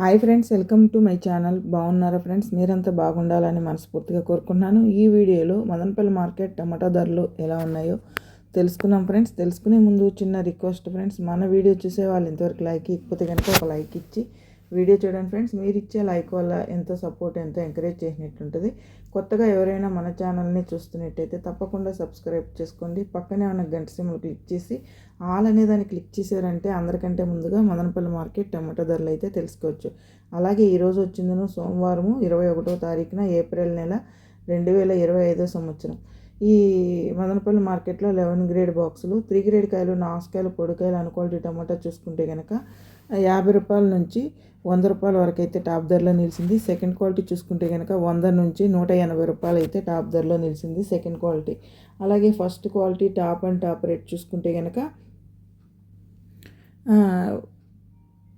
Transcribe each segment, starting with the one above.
Hi friends welcome to my channel. బాగున్నారా friends? మీరంతా బాగుండాలని మనస్ఫూర్తిగా కోరుకుంటున్నాను. ఈ వీడియోలో మదనపల్లి మార్కెట్ టమాటా ధరలు ఎలా ఉన్నాయో తెలుసుకుందాం ఫ్రెండ్స్. తెలుసుకునే ముందు చిన్న రిక్వెస్ట్ ఫ్రెండ్స్ మన వీడియో చూసే వాళ్ళు ఇంతవరకు లైక్ ఇకపోతే కనుక ఒక లైక్ ఇచ్చి వీడియో చూడండి ఫ్రెండ్స్. మీరు ఇచ్చే లైక్ వల్ల ఎంతో సపోర్ట్ ఎంతో ఎంకరేజ్ చేసినట్టుంటుంది. కొత్తగా ఎవరైనా మన ఛానల్ని చూస్తున్నట్టయితే తప్పకుండా సబ్స్క్రైబ్ చేసుకోండి. పక్కనే ఉన్న గంట సిమ్లు క్లిక్ చేసి ఆల్ అనే దాన్ని క్లిక్ చేశారంటే అందరికంటే ముందుగా మదనపల్లి మార్కెట్ టమాటో ధరలు అయితే తెలుసుకోవచ్చు. అలాగే ఈరోజు వచ్చిందను సోమవారము ఇరవై ఒకటో తారీఖున ఏప్రిల్ నెల రెండు వేల ఇరవై ఐదో సంవత్సరం. ఈ మదనపల్లి మార్కెట్లో లెవెన్ గ్రేడ్ బాక్సులు త్రీ గ్రేడ్ కాయలు నాసుకాయలు పొడికాయలు అనుక్వాలిటీ టమాటా చూసుకుంటే కనుక యాభై రూపాయల నుంచి వంద రూపాయల వరకు అయితే టాప్ ధరలో నిలిచింది. సెకండ్ క్వాలిటీ చూసుకుంటే కనుక వంద నుంచి నూట ఎనభై రూపాయలు అయితే టాప్ ధరలో నిలిచింది సెకండ్ క్వాలిటీ. అలాగే first quality top and top rate చూసుకుంటే కనుక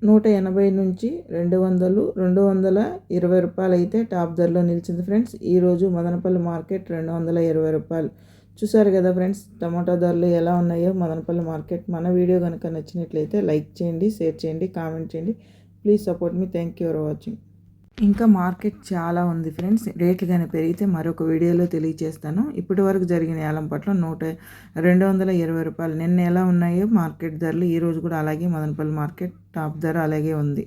నూట ఎనభై నుంచి రెండు వందలు రెండు వందల ఇరవై రూపాయలు అయితే టాప్ ధరలో నిలిచింది ఫ్రెండ్స్. ఈరోజు మదనపల్లి మార్కెట్ రెండు వందల ఇరవై రూపాయలు. చూసారు కదా ఫ్రెండ్స్ టమాటా ధరలు ఎలా ఉన్నాయో మదనపల్లి మార్కెట్. మన వీడియో కనుక నచ్చినట్లయితే లైక్ చేయండి షేర్ చేయండి కామెంట్ చేయండి. Please support me. Thank you for watching. ఇంకా మార్కెట్ చాలా ఉంది ఫ్రెండ్స్. రేట్లు కానీ పెరిగితే మరొక వీడియోలో తెలియజేస్తాను ఇప్పటి వరకు జరిగిన ఏలం పట్ల నూట రెండు వందల ఇరవై రూపాయలు. నిన్న ఎలా ఉన్నాయో మార్కెట్ ధరలు ఈరోజు కూడా అలాగే మదనపల్లి మార్కెట్ టాప్ ధర అలాగే ఉంది.